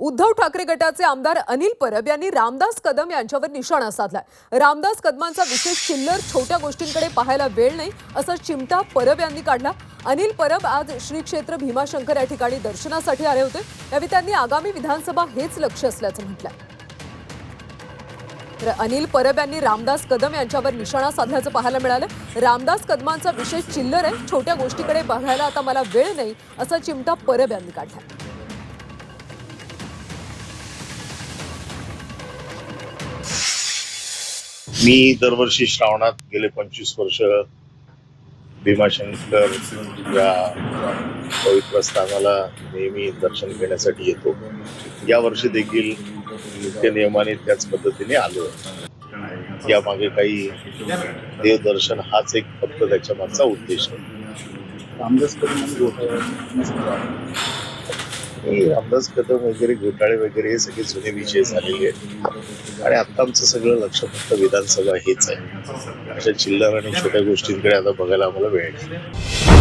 उद्धव ठाकरे गटाचे आमदार अनिल परब यांनी रामदास कदम यांच्यावर निशाणा साधलाय. रामदास कदमांचा विशेष चिल्लर छोट्या गोष्टींकडे पाहायला वेळ नाही असा चिमटा परब यांनी काढला. अनिल परब आज श्री क्षेत्र भीमाशंकर या ठिकाणी दर्शनासाठी आले होते. यावेळी त्यांनी आगामी विधानसभा हेच लक्ष असल्याचं म्हटलंय. तर अनिल परब यांनी रामदास कदम यांच्यावर निशाणा साधल्याचं पाहायला मिळालं. रामदास कदमांचा विशेष चिल्लर आहे छोट्या गोष्टीकडे बघायला आता मला वेळ नाही असा चिमटा परब यांनी काढला मी दरवर्षी श्रावणात गेले पंचवीस वर्ष भीमाशंकर या पवित्र स्थानाला नेहमी दर्शन घेण्यासाठी येतो. या वर्षी देखील नित्य नियमाने त्याच पद्धतीने आलो. यामागे काही देवदर्शन हाच एक फक्त त्याच्या मागचा उद्देश आहे. की रामदास कदम वगैरे घोटाळे वगैरे हे सगळे जुने विषय झालेले आहेत. आणि आता आमचं सगळं लक्ष फक्त विधानसभा हेच आहे. अशा चिल्लर आणि छोट्या गोष्टींकडे आता बघायला आम्हाला वेळ नाही.